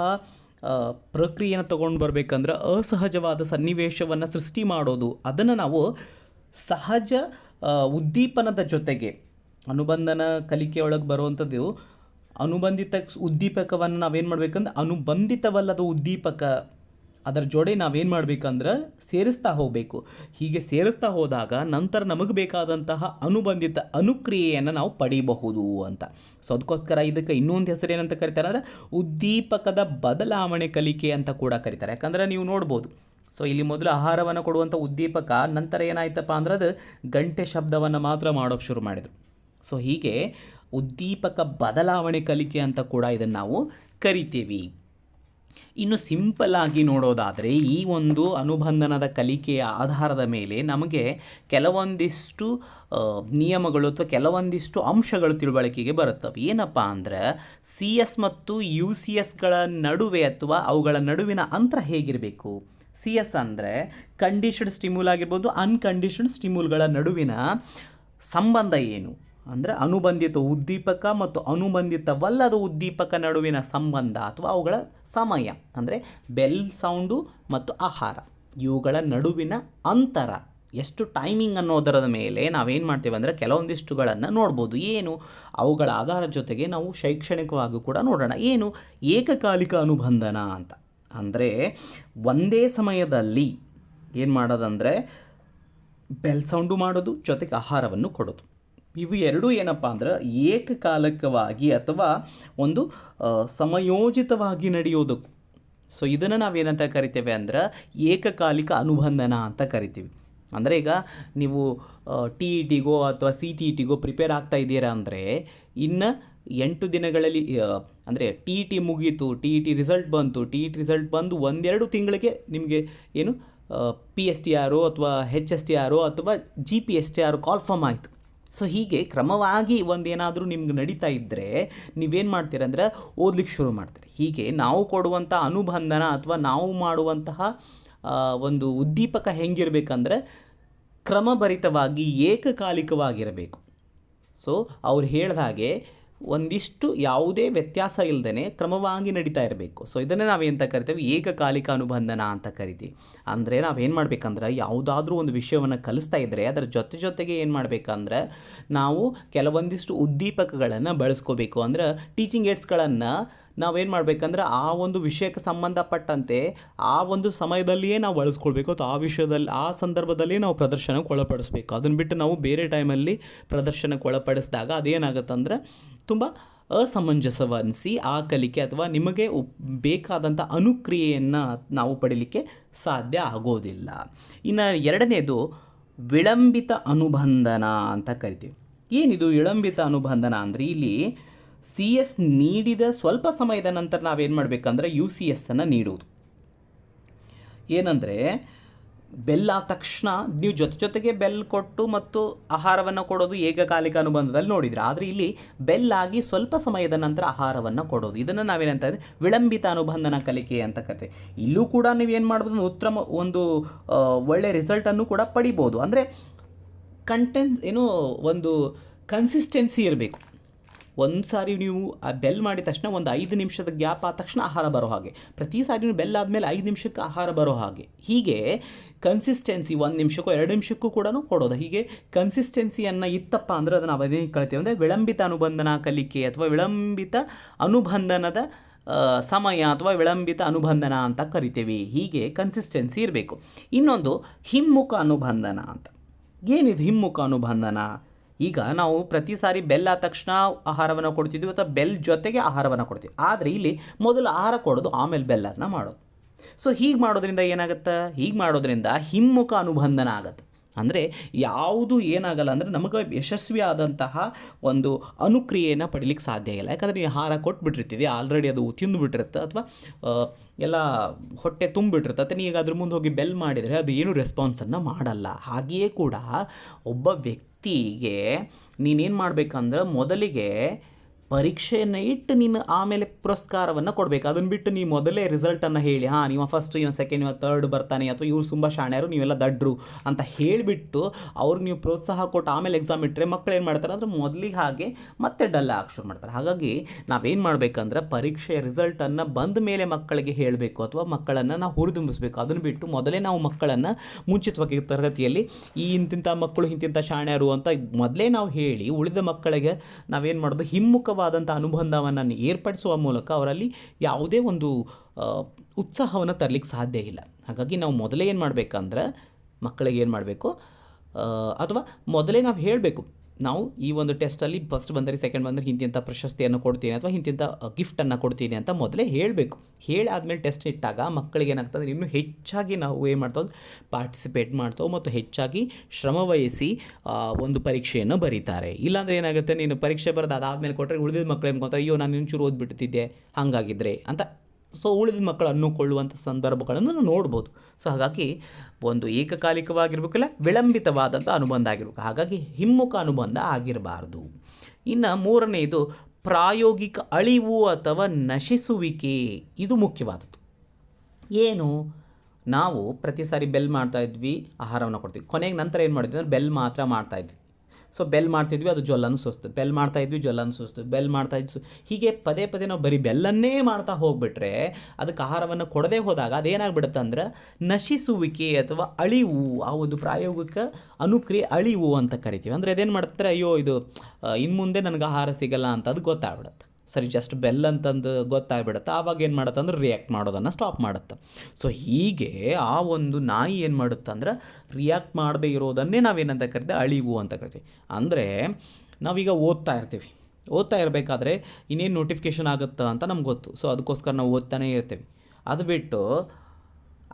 ಪ್ರಕ್ರಿಯೆನ ತೊಗೊಂಡು ಬರಬೇಕಂದ್ರೆ ಅಸಹಜವಾದ ಸನ್ನಿವೇಶವನ್ನು ಸೃಷ್ಟಿ ಮಾಡೋದು. ಅದನ್ನು ನಾವು ಸಹಜ ಉದ್ದೀಪನದ ಜೊತೆಗೆ ಅನುಬಂಧನ ಕಲಿಕೆಯೊಳಗೆ ಬರುವಂಥದ್ದು ಅನುಬಂಧಿತ ಉದ್ದೀಪಕವನ್ನು ನಾವೇನು ಮಾಡ್ಬೇಕಂದ್ರೆ ಅನುಬಂಧಿತವಲ್ಲದ ಉದ್ದೀಪಕ ಅದರ ಜೋಡಿ ನಾವೇನು ಮಾಡಬೇಕಂದ್ರೆ ಸೇರಿಸ್ತಾ ಹೋಗಬೇಕು. ಹೀಗೆ ಸೇರಿಸ್ತಾ ಹೋದಾಗ ನಂತರ ನಮಗೆ ಬೇಕಾದಂತಹ ಅನುಬಂಧಿತ ಅನುಕ್ರಿಯೆಯನ್ನು ನಾವು ಪಡೀಬಹುದು ಅಂತ. ಸೊ ಅದಕ್ಕೋಸ್ಕರ ಇದಕ್ಕೆ ಇನ್ನೊಂದು ಹೆಸರು ಏನಂತ ಕರಿತಾರೆ ಅಂದರೆ ಉದ್ದೀಪಕದ ಬದಲಾವಣೆ ಕಲಿಕೆ ಅಂತ ಕೂಡ ಕರೀತಾರೆ. ಯಾಕಂದರೆ ನೀವು ನೋಡ್ಬೋದು. ಸೊ ಇಲ್ಲಿ ಮೊದಲು ಆಹಾರವನ್ನು ಕೊಡುವಂಥ ಉದ್ದೀಪಕ, ನಂತರ ಏನಾಯ್ತಪ್ಪ ಅಂದ್ರೆ ಅದು ಗಂಟೆ ಶಬ್ದವನ್ನು ಮಾತ್ರ ಮಾಡೋಕ್ಕೆ ಶುರು ಮಾಡಿದರು. ಸೊ ಹೀಗೆ ಉದ್ದೀಪಕ ಬದಲಾವಣೆ ಕಲಿಕೆ ಅಂತ ಕೂಡ ಇದನ್ನು ನಾವು ಕರಿತೀವಿ. ಇನ್ನು ಸಿಂಪಲ್ ಆಗಿ ನೋಡೋದಾದರೆ ಈ ಒಂದು ಅನುಬಂಧನದ ಕಲಿಕೆಯ ಆಧಾರದ ಮೇಲೆ ನಮಗೆ ಕೆಲವೊಂದಿಷ್ಟು ನಿಯಮಗಳು ಅಥವಾ ಕೆಲವೊಂದಿಷ್ಟು ಅಂಶಗಳು ತಿಳುವಳಿಕೆಗೆ ಬರುತ್ತವೆ. ಏನಪ್ಪ ಅಂದ್ರೆ ಸಿ ಎಸ್ ಮತ್ತು ಯು ಸಿ ಎಸ್ಗಳ ನಡುವೆ ಅಥವಾ ಅವುಗಳ ನಡುವಿನ ಅಂತರ ಹೇಗಿರಬೇಕು? ಸಿ ಎಸ್ ಅಂದರೆ ಕಂಡೀಷನ್ಡ್ ಸ್ಟಿಮ್ಯೂಲ್ ಆಗಿರ್ಬೋದು ಅನ್ಕಂಡೀಷನ್ಡ್ ಸ್ಟಿಮ್ಯೂಲ್ಗಳ ನಡುವಿನ ಸಂಬಂಧ ಏನು? ಅಂದರೆ ಅನುಬಂಧಿತ ಉದ್ದೀಪಕ ಮತ್ತು ಅನುಬಂಧಿತವಲ್ಲದ ಉದ್ದೀಪಕ ನಡುವಿನ ಸಂಬಂಧ ಅಥವಾ ಅವುಗಳ ಸಮಯ, ಅಂದರೆ ಬೆಲ್ ಸೌಂಡು ಮತ್ತು ಆಹಾರ. ಇವುಗಳ ನಡುವಿನ ಅಂತರ. ಎಷ್ಟು ಟೈಮಿಂಗ್ ಅನ್ನೋದರ ಮೇಲೆ ನಾವೇನು ಮಾಡ್ತೇವೆ ಅಂದರೆ ಕೆಲವೊಂದಿಷ್ಟುಗಳನ್ನು ನೋಡ್ಬೋದು. ಏನು? ಅವುಗಳ ಆಧಾರದ ಜೊತೆಗೆ ನಾವು ಶೈಕ್ಷಣಿಕವಾಗಿ ಕೂಡ ನೋಡೋಣ. ಏನು? ಏಕಕಾಲಿಕ ಅನುಬಂಧನ ಅಂತ. ಅಂದರೆ ಒಂದೇ ಸಮಯದಲ್ಲಿ ಏನು ಮಾಡೋದಂದರೆ ಬೆಲ್ ಸೌಂಡು ಮಾಡೋದು, ಜೊತೆಗೆ ಆಹಾರವನ್ನು ಕೊಡೋದು. ಇವು ಎರಡೂ ಏನಪ್ಪ ಅಂದ್ರೆ ಏಕಕಾಲಕವಾಗಿ ಅಥವಾ ಒಂದು ಸಮಯೋಜಿತವಾಗಿ ನಡೆಯೋದಕ್ಕೂ. ಸೊ ಇದನ್ನು ನಾವೇನಂತ ಕರಿತೇವೆ ಅಂದ್ರೆ ಏಕಕಾಲಿಕ ಅನುಬಂಧನ ಅಂತ ಕರಿತೀವಿ. ಅಂದರೆ ಈಗ ನೀವು ಟಿ ಇ ಟಿಗೋ ಅಥವಾ ಸಿ ಟಿ ಇ ಟಿಗೋ ಪ್ರಿಪೇರ್ ಆಗ್ತಾ ಇದ್ದೀರಾ ಅಂದರೆ ಇನ್ನು ಎಂಟು ದಿನಗಳಲ್ಲಿ ಅಂದರೆ ಟಿ ಇ ಟಿ ಮುಗೀತು, ಟಿ ಇ ಟಿ ರಿಸಲ್ಟ್ ಬಂತು, ಟಿ ಇ ಟಿ ರಿಸಲ್ಟ್ ಬಂದು ಒಂದೆರಡು ತಿಂಗಳಿಗೆ ನಿಮಗೆ ಏನು ಪಿ ಎಸ್ ಟಿ ಆರು ಅಥವಾ ಹೆಚ್ ಎಸ್ ಟಿ ಆರು ಅಥವಾ ಜಿ ಪಿ ಎಸ್ ಟಿ ಆರು ಕಾಲ್ಫರ್ಮ್ ಆಯಿತು. ಸೊ ಹೀಗೆ ಕ್ರಮವಾಗಿ ಒಂದೇನಾದರೂ ನಿಮ್ಗೆ ನಡೀತಾ ಇದ್ದರೆ ನೀವೇನು ಮಾಡ್ತೀರಂದ್ರೆ ಓದ್ಲಿಕ್ಕೆ ಶುರು ಮಾಡ್ತೀರಿ. ಹೀಗೆ ನಾವು ಕೊಡುವಂಥ ಅನುಬಂಧನ ಅಥವಾ ನಾವು ಮಾಡುವಂತಹ ಒಂದು ಉದ್ದೀಪಕ ಹೆಂಗಿರಬೇಕಂದ್ರೆ ಕ್ರಮಭರಿತವಾಗಿ ಏಕಕಾಲಿಕವಾಗಿರಬೇಕು. ಸೊ ಅವ್ರು ಹೇಳಿದ ಹಾಗೆ ಒಂದಿಷ್ಟು ಯಾವುದೇ ವ್ಯತ್ಯಾಸ ಇಲ್ಲದೇ ಕ್ರಮವಾಗಿ ನಡೀತಾ ಇರಬೇಕು. ಸೊ ಇದನ್ನೇ ನಾವೇಂತ ಕರಿತೇವೆ? ಏಕಕಾಲಿಕ ಅನುಬಂಧನ ಅಂತ ಕರಿತೀವಿ. ಅಂದರೆ ನಾವೇನು ಮಾಡಬೇಕಂದ್ರೆ, ಯಾವುದಾದ್ರೂ ಒಂದು ವಿಷಯವನ್ನು ಕಲಿಸ್ತಾ ಇದ್ದರೆ ಅದರ ಜೊತೆ ಜೊತೆಗೆ ಏನು ಮಾಡಬೇಕಂದ್ರೆ, ನಾವು ಕೆಲವೊಂದಿಷ್ಟು ಉದ್ದೀಪಕಗಳನ್ನು ಬಳಸ್ಕೋಬೇಕು. ಅಂದ್ರೆ ಟೀಚಿಂಗ್ ಏಡ್ಸ್ಗಳನ್ನು ನಾವೇನು ಮಾಡಬೇಕಂದ್ರೆ ಆ ಒಂದು ವಿಷಯಕ್ಕೆ ಸಂಬಂಧಪಟ್ಟಂತೆ ಆ ಒಂದು ಸಮಯದಲ್ಲಿಯೇ ನಾವು ಬಳಸ್ಕೊಳ್ಬೇಕು ಅಥವಾ ಆ ವಿಷಯದಲ್ಲಿ, ಆ ಸಂದರ್ಭದಲ್ಲಿ ನಾವು ಪ್ರದರ್ಶನಕ್ಕೆ ಒಳಪಡಿಸ್ಬೇಕು. ಅದನ್ನು ಬಿಟ್ಟು ನಾವು ಬೇರೆ ಟೈಮಲ್ಲಿ ಪ್ರದರ್ಶನಕ್ಕೆ ಒಳಪಡಿಸಿದಾಗ ಅದೇನಾಗುತ್ತಂದ್ರೆ ತುಂಬ ಅಸಮಂಜಸವನ್ನಿಸಿ ಆ ಕಲಿಕೆ ಅಥವಾ ನಿಮಗೆ ಬೇಕಾದಂಥ ಅನುಕ್ರಿಯೆಯನ್ನು ನಾವು ಪಡೀಲಿಕ್ಕೆ ಸಾಧ್ಯ ಆಗೋದಿಲ್ಲ. ಇನ್ನು ಎರಡನೇದು ವಿಳಂಬಿತ ಅನುಬಂಧನ ಅಂತ ಕರಿತೀವಿ. ಏನಿದು ವಿಳಂಬಿತ ಅನುಬಂಧನ ಅಂದರೆ ಇಲ್ಲಿ ಸಿ ಎಸ್ ನೀಡಿದ ಸ್ವಲ್ಪ ಸಮಯದ ನಂತರ ನಾವೇನು ಮಾಡಬೇಕಂದ್ರೆ ಯು ಸಿ ಎಸ್ಸನ್ನು ನೀಡುವುದು. ಏನಂದರೆ, ಬೆಲ್ಲ ತಕ್ಷಣ ನೀವು ಜೊತೆ ಜೊತೆಗೆ ಬೆಲ್ ಕೊಟ್ಟು ಮತ್ತು ಆಹಾರವನ್ನು ಕೊಡೋದು ಏಕಕಾಲಿಕ ಅನುಬಂಧದಲ್ಲಿ ನೋಡಿದ್ರೆ, ಆದರೆ ಇಲ್ಲಿ ಬೆಲ್ಲಾಗಿ ಸ್ವಲ್ಪ ಸಮಯದ ನಂತರ ಆಹಾರವನ್ನು ಕೊಡೋದು. ಇದನ್ನು ನಾವೇನಂತ ವಿಳಂಬಿತ ಅನುಬಂಧನ ಕಲಿಕೆ ಅಂತ ಕತೆ. ಇಲ್ಲೂ ಕೂಡ ನೀವು ಏನು ಮಾಡ್ಬೋದು ಉತ್ತಮ, ಒಂದು ಒಳ್ಳೆಯ ಒಳ್ಳೆ ರಿಸಲ್ಟನ್ನು ಕೂಡ ಪಡಿಬೋದು. ಅಂದರೆ ಕಂಟೆನ್ಸ್ ಏನು ಒಂದು ಕನ್ಸಿಸ್ಟೆನ್ಸಿ ಇರಬೇಕು. ಒಂದು ಸಾರಿ ನೀವು ಬೆಲ್ ಮಾಡಿದ ತಕ್ಷಣ ಒಂದು ಐದು ನಿಮಿಷದ ಗ್ಯಾಪ್ ಆದ ತಕ್ಷಣ ಆಹಾರ ಬರೋ ಹಾಗೆ. ಪ್ರತಿ ಸಾರಿ ನೀವು ಬೆಲ್ ಆದಮೇಲೆ ಐದು ನಿಮಿಷಕ್ಕೆ ಆಹಾರ ಬರೋ ಹಾಗೆ. ಹೀಗೆ ಕನ್ಸಿಸ್ಟೆನ್ಸಿ ಒಂದು ನಿಮಿಷಕ್ಕೂ ಎರಡು ನಿಮಿಷಕ್ಕೂ ಕೂಡ ಕೊಡೋದು. ಹೀಗೆ ಕನ್ಸಿಸ್ಟೆನ್ಸಿಯನ್ನು ಇತ್ತಪ್ಪ ಅಂದರೆ ಅದನ್ನು ಅವಧಿ ಕಳಿತೀವಿ ಅಂದರೆ ವಿಳಂಬಿತ ಅನುಬಂಧನ ಕಲಿಕೆ ಅಥವಾ ವಿಳಂಬಿತ ಅನುಬಂಧನದ ಸಮಯ ಅಥವಾ ವಿಳಂಬಿತ ಅನುಬಂಧನ ಅಂತ ಕರಿತೀವಿ. ಹೀಗೆ ಕನ್ಸಿಸ್ಟೆನ್ಸಿ ಇರಬೇಕು. ಇನ್ನೊಂದು ಹಿಮ್ಮುಖ ಅನುಬಂಧನ ಅಂತ. ಏನಿದು ಹಿಮ್ಮುಖ ಅನುಬಂಧನ? ಈಗ ನಾವು ಪ್ರತಿ ಸಾರಿ ಬೆಲ್ ಆದ ತಕ್ಷಣ ಆಹಾರವನ್ನು ಕೊಡ್ತಿದ್ವಿ ಅಥವಾ ಬೆಲ್ ಜೊತೆಗೆ ಆಹಾರವನ್ನು ಕೊಡ್ತೀವಿ. ಆದರೆ ಇಲ್ಲಿ ಮೊದಲು ಆಹಾರ ಕೊಡೋದು, ಆಮೇಲೆ ಬೆಲ್ಲನ್ನು ಮಾಡೋದು. ಸೊ ಹೀಗೆ ಮಾಡೋದ್ರಿಂದ ಏನಾಗುತ್ತೆ? ಹೀಗೆ ಮಾಡೋದ್ರಿಂದ ಹಿಮ್ಮುಖ ಅನುಬಂಧನ ಆಗುತ್ತೆ. ಅಂದರೆ ಯಾವುದು ಏನಾಗಲ್ಲ ಅಂದರೆ ನಮಗೆ ಯಶಸ್ವಿಯಾದಂತಹ ಒಂದು ಅನುಕ್ರಿಯೆಯನ್ನು ಪಡಿಲಿಕ್ಕೆ ಸಾಧ್ಯ ಇಲ್ಲ. ಯಾಕಂದರೆ ನೀವು ಆಹಾರ ಕೊಟ್ಬಿಟ್ಟಿರ್ತೀವಿ ಆಲ್ರೆಡಿ ಅದು ತಿಂದುಬಿಟ್ಟಿರುತ್ತೆ ಅಥವಾ ಎಲ್ಲ ಹೊಟ್ಟೆ ತುಂಬಿಟ್ಟಿರುತ್ತೆ. ಅಥವಾ ನೀವು ಅದ್ರ ಮುಂದೆ ಹೋಗಿ ಬೆಲ್ ಮಾಡಿದರೆ ಅದು ಏನು ರೆಸ್ಪಾನ್ಸನ್ನು ಮಾಡಲ್ಲ. ಹಾಗೆಯೇ ಕೂಡ ಒಬ್ಬ ವ್ಯಕ್ತಿಗೆ ನೀನೇನು ಮಾಡಬೇಕಂದ್ರೆ ಮೊದಲಿಗೆ ಪರೀಕ್ಷೆಯನ್ನು ಇಟ್ಟು ನೀನು ಆಮೇಲೆ ಪುರಸ್ಕಾರವನ್ನು ಕೊಡಬೇಕು. ಅದನ್ನು ಬಿಟ್ಟು ನೀವು ಮೊದಲೇ ರಿಸಲ್ಟನ್ನು ಹೇಳಿ, ಹಾಂ, ನೀವು ಫಸ್ಟ್ ಇವ ಸೆಕೆಂಡ್ ಇವ ತರ್ಡ್ ಬರ್ತಾನೆ, ಅಥವಾ ಇವ್ರು ತುಂಬ ಶಾಣ್ಯರು, ನೀವೆಲ್ಲ ದಡ್ರು ಅಂತ ಹೇಳಿಬಿಟ್ಟು ಅವ್ರಿಗೆ ನೀವು ಪ್ರೋತ್ಸಾಹ ಕೊಟ್ಟು ಆಮೇಲೆ ಎಕ್ಸಾಮ್ ಇಟ್ಟರೆ ಮಕ್ಕಳು ಏನು ಮಾಡ್ತಾರೆ? ಅಂದರೆ ಮೊದಲಿಗೆ ಹಾಗೆ ಮತ್ತೆ ಡಲ್ ಆಗಿ ಶುರು ಮಾಡ್ತಾರೆ. ಹಾಗಾಗಿ ನಾವೇನು ಮಾಡಬೇಕಂದ್ರೆ ಪರೀಕ್ಷೆಯ ರಿಸಲ್ಟನ್ನು ಬಂದ ಮೇಲೆ ಮಕ್ಕಳಿಗೆ ಹೇಳಬೇಕು, ಅಥವಾ ಮಕ್ಕಳನ್ನು ನಾವು ಹುರಿದುಂಬಿಸ್ಬೇಕು. ಅದನ್ನು ಬಿಟ್ಟು ಮೊದಲೇ ನಾವು ಮಕ್ಕಳನ್ನು ಮುಂಚಿತವಾಗಿ ತರಗತಿಯಲ್ಲಿ ಈ ಇಂತಿಂಥ ಮಕ್ಕಳು ಇಂತಿಂಥ ಶಾಣ್ಯರು ಅಂತ ಮೊದಲೇ ನಾವು ಹೇಳಿ ಉಳಿದ ಮಕ್ಕಳಿಗೆ ನಾವೇನು ಮಾಡೋದು? ಹಿಮ್ಮುಖವಾದಂಥ ಅನುಬಂಧವನ್ನು ಏರ್ಪಡಿಸುವ ಮೂಲಕ ಅವರಲ್ಲಿ ಯಾವುದೇ ಒಂದು ಉತ್ಸಾಹವನ್ನು ತರಲಿಕ್ಕೆ ಸಾಧ್ಯ ಇಲ್ಲ. ಹಾಗಾಗಿ ನಾವು ಮೊದಲೇ ಏನು ಮಾಡಬೇಕಂದ್ರೆ, ಮಕ್ಕಳಿಗೆ ಏನು ಮಾಡಬೇಕು ಅಥವಾ ಮೊದಲೇ ನಾವು ಹೇಳಬೇಕು ನಾವು ಈ ಒಂದು ಟೆಸ್ಟಲ್ಲಿ ಫಸ್ಟ್ ಬಂದರೆ ಸೆಕೆಂಡ್ ಬಂದರೆ ಇಂತಿಂಥ ಪ್ರಶಸ್ತಿಯನ್ನು ಕೊಡ್ತೀನಿ ಅಥವಾ ಇಂತಿಂಥ ಗಿಫ್ಟನ್ನು ಕೊಡ್ತೀನಿ ಅಂತ ಮೊದಲೇ ಹೇಳಬೇಕು. ಹೇಳಾದಮೇಲೆ ಟೆಸ್ಟ್ ಇಟ್ಟಾಗ ಮಕ್ಕಳಿಗೆ ಏನಾಗ್ತದೆ, ಇನ್ನೂ ಹೆಚ್ಚಾಗಿ ನಾವು ಏನು ಮಾಡ್ತೇವೆ ಪಾರ್ಟಿಸಿಪೇಟ್ ಮಾಡ್ತೇವೆ ಮತ್ತು ಹೆಚ್ಚಾಗಿ ಶ್ರಮವಹಿಸಿ ಒಂದು ಪರೀಕ್ಷೆಯನ್ನು ಬರೀತಾರೆ. ಇಲ್ಲಾಂದರೆ ಏನಾಗುತ್ತೆ, ನೀನು ಪರೀಕ್ಷೆ ಬರೋದು ಅದಾದಮೇಲೆ ಕೊಟ್ಟರೆ ಉಳಿದಿದ್ದ ಮಕ್ಕಳು ಏನ್ಕೊತಾರೆ ಅಯ್ಯೋ, ನಾನು ಇಂಚೂರು ಓದ್ಬಿಡ್ತಿದ್ದೆ, ಹಾಗಾಗಿದ್ರೆ ಅಂತ ಸೊ ಉಳಿದ ಮಕ್ಕಳು ಅನ್ನುಕೊಳ್ಳುವಂಥ ಸಂದರ್ಭಗಳನ್ನು ನಾವು ನೋಡ್ಬೋದು. ಸೊ ಹಾಗಾಗಿ ಒಂದು ಏಕಕಾಲಿಕವಾಗಿರ್ಬೇಕಲ್ಲ, ವಿಳಂಬಿತವಾದಂಥ ಅನುಬಂಧ ಆಗಿರ್ಬೇಕು. ಹಾಗಾಗಿ ಹಿಮ್ಮುಖ ಅನುಬಂಧ ಆಗಿರಬಾರ್ದು. ಇನ್ನು ಮೂರನೆಯದು ಪ್ರಾಯೋಗಿಕ ಅಳಿವು ಅಥವಾ ನಶಿಸುವಿಕೆ. ಇದು ಮುಖ್ಯವಾದದ್ದು. ಏನು? ನಾವು ಪ್ರತಿ ಸಾರಿ ಬೆಲ್ ಮಾಡ್ತಾಯಿದ್ವಿ ಆಹಾರವನ್ನು ಕೊಡ್ತೀವಿ. ಕೊನೆಗೆ ನಂತರ ಏನು ಮಾಡಿದ್ವಿ ಅಂದರೆ ಬೆಲ್ ಮಾತ್ರ ಮಾಡ್ತಾ ಇದ್ವಿ. ಸೊ ಬೆಲ್ ಮಾಡ್ತಿದ್ವಿ, ಅದು ಜೊಲ್ಲನ್ನು ಸುಸ್ತು. ಬೆಲ್ ಮಾಡ್ತಾ ಇದ್ವಿ ಜೊಲ್ಲನ್ನು ಸುಸ್ತು. ಬೆಲ್ ಮಾಡ್ತಾ ಇದ್ವಿ. ಹೀಗೆ ಪದೇ ಪದೇ ನಾವು ಬರೀ ಬೆಲ್ಲನ್ನೇ ಮಾಡ್ತಾ ಹೋಗ್ಬಿಟ್ರೆ, ಅದಕ್ಕೆ ಆಹಾರವನ್ನು ಕೊಡದೇ ಹೋದಾಗ ಅದೇನಾಗ್ಬಿಡುತ್ತೆ ಅಂದ್ರೆ, ನಶಿಸುವಿಕೆ ಅಥವಾ ಅಳಿವು, ಆ ಒಂದು ಪ್ರಾಯೋಗಿಕ ಅನುಕ್ರಿಯೆ ಅಳಿವು ಅಂತ ಕರಿತೀವಿ. ಅಂದರೆ ಅದೇನು ಮಾಡ್ತಾರೆ, ಅಯ್ಯೋ, ಇದು ಇನ್ನು ಮುಂದೆ ನನಗೆ ಆಹಾರ ಸಿಗಲ್ಲ ಅಂತ, ಅದು ಗೊತ್ತಾಗ್ಬಿಡುತ್ತೆ. ಸರಿ ಜಸ್ಟ್ ಬೆಲ್ ಅಂತಂದು ಗೊತ್ತಾಗ್ಬಿಡುತ್ತೆ. ಆವಾಗ ಏನು ಮಾಡುತ್ತೆ ಅಂದ್ರೆ ರಿಯಾಕ್ಟ್ ಮಾಡೋದನ್ನು ಸ್ಟಾಪ್ ಮಾಡುತ್ತೆ. ಸೊ ಹೀಗೆ ಆ ಒಂದು ನಾಯಿ ಏನು ಮಾಡುತ್ತೆ ಅಂದ್ರೆ ರಿಯಾಕ್ಟ್ ಮಾಡದೇ ಇರೋದನ್ನೇ ನಾವೇನಂತ ಕರಿತೀವಿ? ಅಳಿವು ಅಂತ ಕರಿತೀವಿ. ಅಂದರೆ ನಾವೀಗ ಓದ್ತಾ ಇರ್ತೀವಿ. ಓದ್ತಾ ಇರಬೇಕಾದ್ರೆ ಇನ್ನೇನು ನೋಟಿಫಿಕೇಷನ್ ಆಗುತ್ತಾ ಅಂತ ನಮ್ಗೆ ಗೊತ್ತು. ಸೊ ಅದಕ್ಕೋಸ್ಕರ ನಾವು ಓದ್ತಾನೇ ಇರ್ತೀವಿ. ಅದು ಬಿಟ್ಟು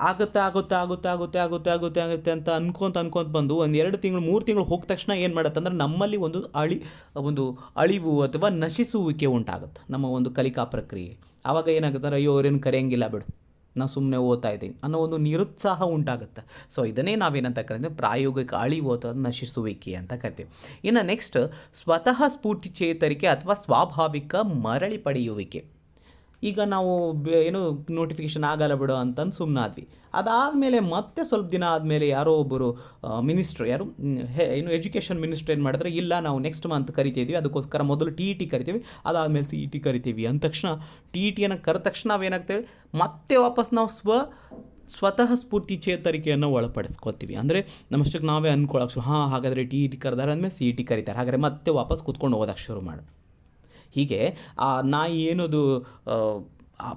ಆಗುತ್ತೆ ಆಗುತ್ತೆ ಆಗುತ್ತೆ ಆಗುತ್ತೆ ಆಗುತ್ತೆ ಆಗುತ್ತೆ ಆಗುತ್ತೆ ಅಂತ ಅನ್ಕೊಂತ ಅನ್ಕೊಂತ ಬಂದು ಒಂದು ಎರಡು ತಿಂಗಳು, ಮೂರು ತಿಂಗಳು ಹೋದ ತಕ್ಷಣ ಏನು ಮಾಡುತ್ತೆ ಅಂದ್ರೆ ನಮ್ಮಲ್ಲಿ ಒಂದು ಅಳಿ, ಒಂದು ಅಳಿವು ಅಥವಾ ನಶಿಸುವಿಕೆ ಉಂಟಾಗುತ್ತೆ ನಮ್ಮ ಒಂದು ಕಲಿಕಾ ಪ್ರಕ್ರಿಯೆ. ಆವಾಗ ಏನಾಗುತ್ತೆ ಅಂದ್ರೆ ಅಯ್ಯೋ, ಅವ್ರೇನು ಕರೆಯಂಗಿಲ್ಲ ಬಿಡು, ನಾ ಸುಮ್ಮನೆ ಓದ್ತಾ ಇದ್ದೀನಿ ಅನ್ನೋ ಒಂದು ನಿರುತ್ಸಾಹ ಉಂಟಾಗುತ್ತೆ. ಸೊ ಇದನ್ನೇ ನಾವೇನಂತ ಕರಿತೀವಿ, ಪ್ರಾಯೋಗಿಕ ಅಳಿವು ಅಥವಾ ನಶಿಸುವಿಕೆ ಅಂತ ಕರಿತೀವಿ. ಇನ್ನು ನೆಕ್ಸ್ಟ್ ಸ್ವತಃ ಸ್ಫೂರ್ತಿ ಚೇತರಿಕೆ ಅಥವಾ ಸ್ವಾಭಾವಿಕ ಮರಳಿ ಪಡೆಯುವಿಕೆ. ಈಗ ನಾವು ಏನು ನೋಟಿಫಿಕೇಶನ್ ಆಗಲ್ಲ ಬಿಡು ಅಂತಂದು ಸುಮ್ಮನಾದ್ವಿ ಅದಾದಮೇಲೆ ಮತ್ತೆ ಸ್ವಲ್ಪ ದಿನ ಆದಮೇಲೆ ಯಾರೋ ಒಬ್ಬರು ಮಿನಿಸ್ಟ್ರು ಯಾರು ಏನು ಎಜುಕೇಷನ್ ಮಿನಿಸ್ಟ್ರ್ ಏನು ಮಾಡಿದ್ರೆ, ಇಲ್ಲ, ನಾವು ನೆಕ್ಸ್ಟ್ ಮಂತ್ ಕರಿತಿದ್ವಿ, ಅದಕ್ಕೋಸ್ಕರ ಮೊದಲು ಟಿ ಇ ಟಿ ಕರಿತೀವಿ, ಅದಾದಮೇಲೆ ಸಿ ಇ ಟಿ ಕರಿತೀವಿ ಅಂದ ತಕ್ಷಣ ಟಿ ಇ ಟಿಯನ್ನು ಕರೆದ ತಕ್ಷಣ ನಾವೇನಾಗ್ತೇವೆ ಮತ್ತೆ ವಾಪಸ್ ನಾವು ಸ್ವ, ಸ್ವತಃ ಸ್ಫೂರ್ತಿ ಚೇತರಿಕೆಯನ್ನು ಒಳಪಡಿಸ್ಕೊತೀವಿ. ಅಂದರೆ ನಮ್ಮಷ್ಟಕ್ಕೆ ನಾವೇ ಅಂದ್ಕೊಳ್ಳೋಕೆ ಹಾಂ, ಹಾಗಾದರೆ ಟಿ ಇ ಟಿ ಕರೆದಾರೆ ಅಂದಮೇಲೆ ಸಿ ಇ ಟಿ ಕರೀತಾರೆ. ಹಾಗಾದರೆ ಮತ್ತೆ ವಾಪಸ್ ಕೂತ್ಕೊಂಡು ಓದೋಕ್ಕೆ ಶುರು ಮಾಡು. ಹೀಗೆ ಆ ನಾಯಿ ಏನದು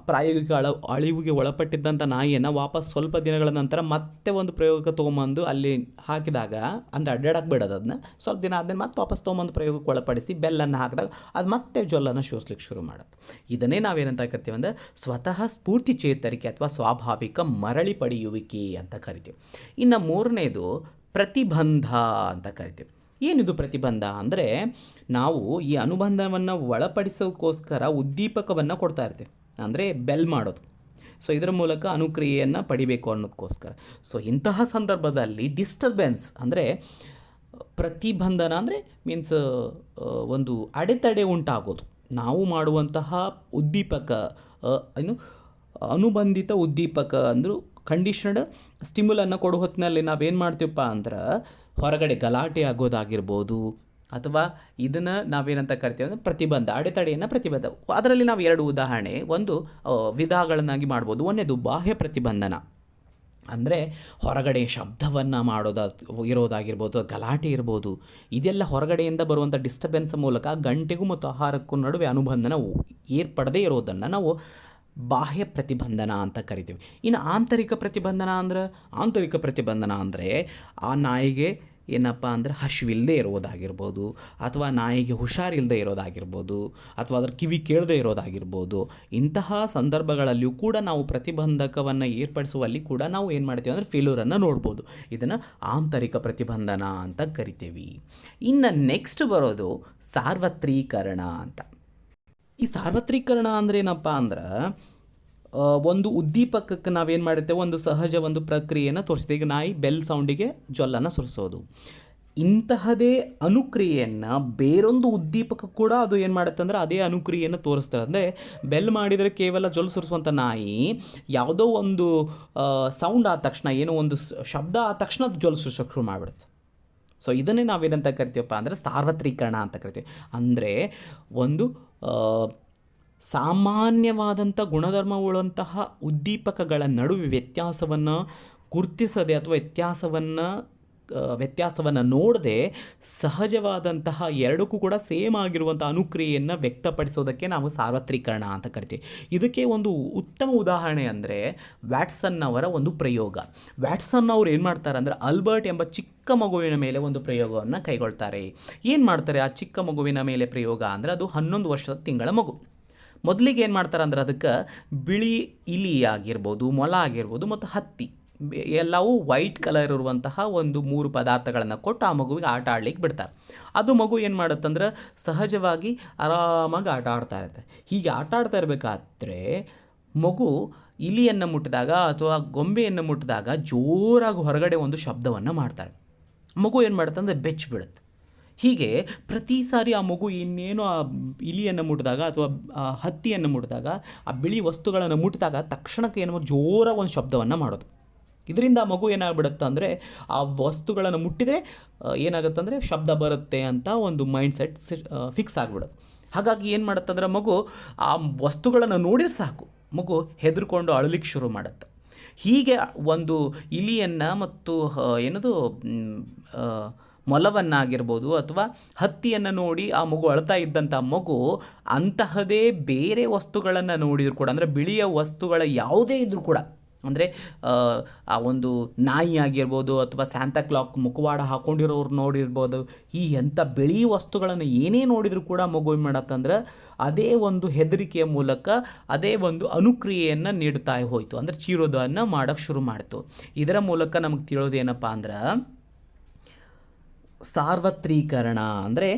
ಪ್ರಾಯೋಗಿಕ ಅಳ, ಅಳಿವಿಗೆ ಒಳಪಟ್ಟಿದ್ದಂಥ ನಾಯಿಯನ್ನು ವಾಪಸ್ ಸ್ವಲ್ಪ ದಿನಗಳ ನಂತರ ಮತ್ತೆ ಒಂದು ಪ್ರಯೋಗಕ್ಕೆ ತೊಗೊಂಬಂದು ಅಲ್ಲಿ ಹಾಕಿದಾಗ, ಅಂದರೆ ಅಡ್ಡಾಡಕ್ಕೆ ಬಿಡೋದು ಅದನ್ನ ಸ್ವಲ್ಪ ದಿನ ಆದಮೇಲೆ ಮತ್ತೆ ವಾಪಸ್ ತೊಗೊಂಬಂದು ಪ್ರಯೋಗಕ್ಕೆ ಒಳಪಡಿಸಿ ಬೆಲ್ಲನ್ನು ಹಾಕಿದಾಗ ಅದು ಮತ್ತೆ ಜೊಲ್ಲನ್ನು ಶೋಸ್ಲಿಕ್ಕೆ ಶುರು ಮಾಡುತ್ತೆ. ಇದನ್ನೇ ನಾವೇನಂತ ಕರಿತೀವಿ ಅಂದರೆ ಸ್ವತಃ ಸ್ಫೂರ್ತಿ ಚೇತರಿಕೆ ಅಥವಾ ಸ್ವಾಭಾವಿಕ ಮರಳಿ ಪಡೆಯುವಿಕೆ ಅಂತ ಕರಿತೀವಿ. ಇನ್ನು ಮೂರನೇದು ಪ್ರತಿಬಂಧ ಅಂತ ಕರಿತೀವಿ. ಏನಿದು ಪ್ರತಿಬಂಧ? ಅಂದರೆ ನಾವು ಈ ಅನುಬಂಧವನ್ನು ಒಳಪಡಿಸೋಕ್ಕೋಸ್ಕರ ಉದ್ದೀಪಕವನ್ನು ಕೊಡ್ತಾ ಇರ್ತೀವಿ. ಅಂದರೆ ಬೆಲ್ ಮಾಡೋದು. ಸೊ ಇದರ ಮೂಲಕ ಅನುಕ್ರಿಯೆಯನ್ನು ಪಡಿಬೇಕು ಅನ್ನೋದಕ್ಕೋಸ್ಕರ ಸೊ ಇಂತಹ ಸಂದರ್ಭದಲ್ಲಿ ಡಿಸ್ಟರ್ಬೆನ್ಸ್ ಅಂದರೆ ಪ್ರತಿಬಂಧನ ಅಂದರೆ ಮೀನ್ಸ್ ಒಂದು ಅಡೆತಡೆ ಉಂಟಾಗೋದು. ನಾವು ಮಾಡುವಂತಹ ಉದ್ದೀಪಕ ಏನು, ಅನುಬಂಧಿತ ಉದ್ದೀಪಕ ಅಂದರೂ ಕಂಡೀಷನ್ಡ್ ಸ್ಟಿಮ್ಯುಲನ್ನು ಕೊಡೋ ಹೊತ್ತಿನಲ್ಲಿ ನಾವೇನು ಮಾಡ್ತೀವಪ್ಪ ಅಂದ್ರೆ ಹೊರಗಡೆ ಗಲಾಟೆ ಆಗೋದಾಗಿರ್ಬೋದು ಅಥವಾ ಇದನ್ನು ನಾವೇನಂತ ಕರಿತೀವಿ ಅಂದರೆ ಪ್ರತಿಬಂಧ, ಅಡೆತಡೆಯನ್ನು ಪ್ರತಿಬಂಧ. ಅದರಲ್ಲಿ ನಾವು ಎರಡು ಉದಾಹರಣೆ. ಒಂದು ವಿಧಗಳನ್ನಾಗಿ ಮಾಡ್ಬೋದು. ಒಂದೇದು ಬಾಹ್ಯ ಪ್ರತಿಬಂಧನ. ಅಂದರೆ ಹೊರಗಡೆ ಶಬ್ದವನ್ನು ಮಾಡೋದ ಇರೋದಾಗಿರ್ಬೋದು ಗಲಾಟೆ ಇರ್ಬೋದು. ಇದೆಲ್ಲ ಹೊರಗಡೆಯಿಂದ ಬರುವಂಥ ಡಿಸ್ಟರ್ಬೆನ್ಸ್ ಮೂಲಕ ಗಂಟೆಗೂ ಮತ್ತು ಆಹಾರಕ್ಕೂ ನಡುವೆ ಅನುಬಂಧನ ಏರ್ಪಡದೇ ಇರೋದನ್ನು ನಾವು ಬಾಹ್ಯ ಪ್ರತಿಬಂಧನ ಅಂತ ಕರಿತೀವಿ. ಇನ್ನು ಆಂತರಿಕ ಪ್ರತಿಬಂಧನ ಅಂದ್ರೆ, ಆಂತರಿಕ ಪ್ರತಿಬಂಧನ ಅಂದರೆ ಆ ನಾಯಿಗೆ ಏನಪ್ಪ ಅಂದರೆ ಹಸಿವಿಲ್ಲದೆ ಇರೋದಾಗಿರ್ಬೋದು, ಅಥವಾ ನಾಯಿಗೆ ಹುಷಾರಿಲ್ಲದೆ ಇರೋದಾಗಿರ್ಬೋದು, ಅಥವಾ ಅದರ ಕಿವಿ ಕೇಳದೆ ಇರೋದಾಗಿರ್ಬೋದು, ಇಂತಹ ಸಂದರ್ಭಗಳಲ್ಲಿಯೂ ಕೂಡ ನಾವು ಪ್ರತಿಬಂಧಕವನ್ನು ಏರ್ಪಡಿಸುವಲ್ಲಿ ಕೂಡ ನಾವು ಏನು ಮಾಡ್ತೀವಿ ಅಂದರೆ ಫೇಲ್ಯೂರನ್ನು ನೋಡ್ಬೋದು. ಇದನ್ನು ಆಂತರಿಕ ಪ್ರತಿಬಂಧನ ಅಂತ ಕರಿತೀವಿ. ಇನ್ನು ನೆಕ್ಸ್ಟ್ ಬರೋದು ಸಾರ್ವತ್ರೀಕರಣ ಅಂತ. ಈ ಸಾರ್ವತ್ರೀಕರಣ ಅಂದ್ರೆ ಏನಪ್ಪ ಅಂದ್ರೆ ಒಂದು ಉದ್ದೀಪಕಕ್ಕೆ ನಾವೇನು ಮಾಡಿರ್ತೇವೆ? ಒಂದು ಸಹಜ ಒಂದು ಪ್ರಕ್ರಿಯೆಯನ್ನು ತೋರಿಸ್ತೀವಿ ಈಗ ನಾಯಿ ಬೆಲ್ ಸೌಂಡಿಗೆ ಜೊಲ್ಲನ್ನು ಸುರಿಸೋದು. ಇಂತಹದೇ ಅನುಕ್ರಿಯೆಯನ್ನು ಬೇರೊಂದು ಉದ್ದೀಪಕ ಕೂಡ ಅದು ಏನು ಮಾಡುತ್ತೆ ಅಂದರೆ, ಅದೇ ಅನುಕ್ರಿಯೆಯನ್ನು ತೋರಿಸ್ತಾರೆ ಅಂದರೆ ಬೆಲ್ ಮಾಡಿದರೆ ಕೇವಲ ಜೊಲ್ ಸುರಿಸುವಂಥ ನಾಯಿ ಯಾವುದೋ ಒಂದು ಸೌಂಡ್ ಆದ ತಕ್ಷಣ, ಏನೋ ಒಂದು ಶಬ್ದ ಆದ ತಕ್ಷಣ ಅದು ಜೊಲ್ ಸುರಿಸೋಕೆ ಶುರು ಮಾಡಿಬಿಡುತ್ತೆ. ಸೊ ಇದನ್ನೇ ನಾವೇನಂತ ಕರಿತೀವಪ್ಪ ಅಂದರೆ ಸಾರ್ವತ್ರೀಕರಣ ಅಂತ ಕರಿತೀವಿ. ಅಂದರೆ ಒಂದು ಸಾಮಾನ್ಯವಾದಂಥ ಗುಣಧರ್ಮವುಳ್ಳಂತಹ ಉದ್ದೀಪಕಗಳ ನಡುವೆ ವ್ಯತ್ಯಾಸವನ್ನು ಗುರ್ತಿಸದೆ ಅಥವಾ ವ್ಯತ್ಯಾಸವನ್ನು ವ್ಯತ್ಯಾಸವನ್ನು ನೋಡದೆ ಸಹಜವಾದಂತಹ ಎರಡಕ್ಕೂ ಕೂಡ ಸೇಮ್ ಆಗಿರುವಂಥ ಅನುಕ್ರಿಯೆಯನ್ನು ವ್ಯಕ್ತಪಡಿಸೋದಕ್ಕೆ ನಾವು ಸಾರ್ವತ್ರೀಕರಣ ಅಂತ ಕರಿತೀವಿ. ಇದಕ್ಕೆ ಒಂದು ಉತ್ತಮ ಉದಾಹರಣೆ ಅಂದರೆ ವ್ಯಾಟ್ಸನ್ ಅವರ ಒಂದು ಪ್ರಯೋಗ. ವ್ಯಾಟ್ಸನ್ ಅವರು ಏನು ಮಾಡ್ತಾರೆ ಅಂದರೆ ಅಲ್ಬರ್ಟ್ ಎಂಬ ಚಿಕ್ಕ ಮಗುವಿನ ಮೇಲೆ ಒಂದು ಪ್ರಯೋಗವನ್ನು ಕೈಗೊಳ್ತಾರೆ. ಏನು ಮಾಡ್ತಾರೆ ಆ ಚಿಕ್ಕ ಮಗುವಿನ ಮೇಲೆ ಪ್ರಯೋಗ ಅಂದರೆ ಅದು ಹನ್ನೊಂದು ವರ್ಷದ ತಿಂಗಳ ಮಗು. ಮೊದಲಿಗೆ ಏನು ಮಾಡ್ತಾರೆ ಅಂದ್ರೆ ಅದಕ್ಕೆ ಬಿಳಿ ಇಲಿ ಆಗಿರ್ಬೋದು, ಮೊಲ ಆಗಿರ್ಬೋದು ಮತ್ತು ಹತ್ತಿ. ಎಲ್ಲವೂ ವೈಟ್ ಕಲರ್ ಇರುವಂತಹ ಒಂದು ಮೂರು ಪದಾರ್ಥಗಳನ್ನು ಕೊಟ್ಟು ಆ ಮಗುವಿಗೆ ಆಟ ಆಡ್ಲಿಕ್ಕೆ ಬಿಡ್ತಾರೆ. ಅದು ಮಗು ಏನು ಮಾಡುತ್ತಂದ್ರೆ ಸಹಜವಾಗಿ ಆರಾಮಾಗಿ ಆಟ ಆಡ್ತಾ ಇರುತ್ತೆ. ಹೀಗೆ ಆಟ ಆಡ್ತಾ ಇರಬೇಕಾದ್ರೆ ಮಗು ಇಲಿಯನ್ನು ಮುಟ್ಟಿದಾಗ ಅಥವಾ ಗೊಂಬೆಯನ್ನು ಮುಟ್ಟಿದಾಗ ಜೋರಾಗಿ ಹೊರಗಡೆ ಒಂದು ಶಬ್ದವನ್ನು ಮಾಡ್ತಾರೆ. ಮಗು ಏನು ಮಾಡುತ್ತೆ ಅಂದರೆ ಬೆಚ್ಚಿ ಬೀಳುತ್ತೆ ಹೀಗೆ ಪ್ರತಿ ಸಾರಿ ಆ ಮಗು ಇನ್ನೇನು ಆ ಇಲಿಯನ್ನು ಮುಟ್ಟಿದಾಗ ಅಥವಾ ಹತ್ತಿಯನ್ನು ಮುಟ್ಟಿದಾಗ ಆ ಬಿಳಿ ವಸ್ತುಗಳನ್ನು ಮುಟ್ಟಿದಾಗ ತಕ್ಷಣಕ್ಕೆ ಏನು ಜೋರಾಗಿ ಒಂದು ಶಬ್ದವನ್ನು ಮಾಡೋದು ಇದರಿಂದ ಮಗು ಏನಾಗ್ಬಿಡುತ್ತೆ ಅಂದರೆ ಆ ವಸ್ತುಗಳನ್ನು ಮುಟ್ಟಿದರೆ ಏನಾಗುತ್ತೆ ಅಂದರೆ ಶಬ್ದ ಬರುತ್ತೆ ಅಂತ ಒಂದು ಮೈಂಡ್ ಸೆಟ್ ಫಿಕ್ಸ್ ಆಗಿಬಿಡುತ್ತೆ ಹಾಗಾಗಿ ಏನು ಮಾಡುತ್ತೆ ಅಂದರೆ ಮಗು ಆ ವಸ್ತುಗಳನ್ನು ನೋಡಿದ್ರೆ ಸಾಕು. ಮಗು ಹೆದರ್ಕೊಂಡು ಅಳಲಿಕ್ಕೆ ಶುರು ಮಾಡುತ್ತೆ. ಹೀಗೆ ಒಂದು ಇಲಿಯನ್ನು ಮತ್ತು ಏನದು ಮೊಲವನ್ನಾಗಿರ್ಬೋದು ಅಥವಾ ಹತ್ತಿಯನ್ನು ನೋಡಿ ಆ ಮಗು ಅಳ್ತಾ ಇದ್ದಂಥ ಮಗು ಅಂತಹದೇ ಬೇರೆ ವಸ್ತುಗಳನ್ನು ನೋಡಿದ್ರು ಕೂಡ, ಅಂದರೆ ಬಿಳಿಯ ವಸ್ತುಗಳ ಯಾವುದೇ ಇದ್ರೂ ಕೂಡ ಅಂದರೆ, ಆ ಒಂದು ನಾಯಿ ಆಗಿರ್ಬೋದು ಅಥವಾ ಕ್ಲಾಕ್ ಮುಖವಾಡ ಹಾಕೊಂಡಿರೋರು ನೋಡಿರ್ಬೋದು, ಈ ಎಂಥ ಬಿಳಿ ವಸ್ತುಗಳನ್ನು ಏನೇ ನೋಡಿದರೂ ಕೂಡ ಮಗು ಏನು ಮಾಡತ್ತಂದ್ರೆ ಅದೇ ಒಂದು ಹೆದರಿಕೆಯ ಮೂಲಕ ಅದೇ ಒಂದು ಅನುಕ್ರಿಯೆಯನ್ನು ನೀಡ್ತಾ ಹೋಯಿತು. ಅಂದರೆ ಚೀರೋದನ್ನು ಮಾಡೋಕ್ಕೆ ಶುರು ಮಾಡಿತು. ಇದರ ಮೂಲಕ ನಮಗೆ ತಿಳೋದೇನಪ್ಪ ಅಂದ್ರೆ, ಸಾರ್ವತ್ರೀಕರಣ. ಅಂದರೆ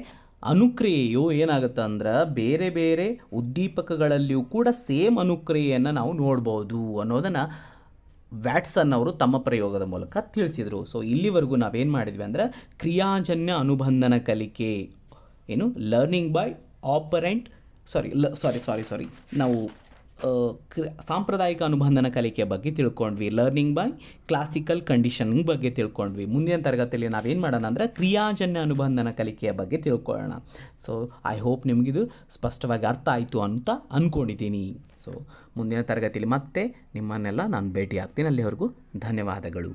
ಅನುಕ್ರಿಯೆಯು ಏನಾಗುತ್ತೆ ಅಂದ್ರೆ ಬೇರೆ ಬೇರೆ ಉದ್ದೀಪಕಗಳಲ್ಲಿಯೂ ಕೂಡ ಸೇಮ್ ಅನುಕ್ರಿಯೆಯನ್ನು ನಾವು ನೋಡ್ಬೋದು ಅನ್ನೋದನ್ನು ವ್ಯಾಟ್ಸನ್ ಅವರು ತಮ್ಮ ಪ್ರಯೋಗದ ಮೂಲಕ ತಿಳಿಸಿದರು. ಸೊ ಇಲ್ಲಿವರೆಗೂ ನಾವೇನು ಮಾಡಿದ್ವಿ ಅಂದರೆ ಕ್ರಿಯಾಜನ್ಯ ಅನುಬಂಧನ ಕಲಿಕೆ, ಏನು? ಲರ್ನಿಂಗ್ ಬೈ ಆಪರೆಂಟ್ ಸಾರಿ ಲ ಸಾರಿ ಸಾರಿ ಸಾರಿ ನಾವು ಸಾಂಪ್ರದಾಯಿಕ ಅನುಬಂಧನ ಕಲಿಕೆಯ ಬಗ್ಗೆ ತಿಳ್ಕೊಂಡ್ವಿ. ಲರ್ನಿಂಗ್ ಬೈ ಕ್ಲಾಸಿಕಲ್ ಕಂಡೀಷನಿಂಗ್ ಬಗ್ಗೆ ತಿಳ್ಕೊಂಡ್ವಿ. ಮುಂದಿನ ತರಗತಿಯಲ್ಲಿ ನಾವೇನು ಮಾಡೋಣ ಅಂದರೆ ಕ್ರಿಯಾಜನ್ಯ ಅನುಬಂಧನ ಕಲಿಕೆಯ ಬಗ್ಗೆ ತಿಳ್ಕೊಳ್ಳೋಣ. ಸೊ ಐ ಹೋಪ್ ನಿಮಗಿದು ಸ್ಪಷ್ಟವಾಗಿ ಅರ್ಥ ಆಯಿತು ಅಂತ ಅಂದ್ಕೊಂಡಿದ್ದೀನಿ ಸೊ ಮುಂದಿನ ತರಗತಿಯಲ್ಲಿ ಮತ್ತೆ ನಿಮ್ಮನ್ನೆಲ್ಲ ನಾನು ಭೇಟಿ ಆಗ್ತೀನಿ ಅಲ್ಲಿವರೆಗೂ ಧನ್ಯವಾದಗಳು.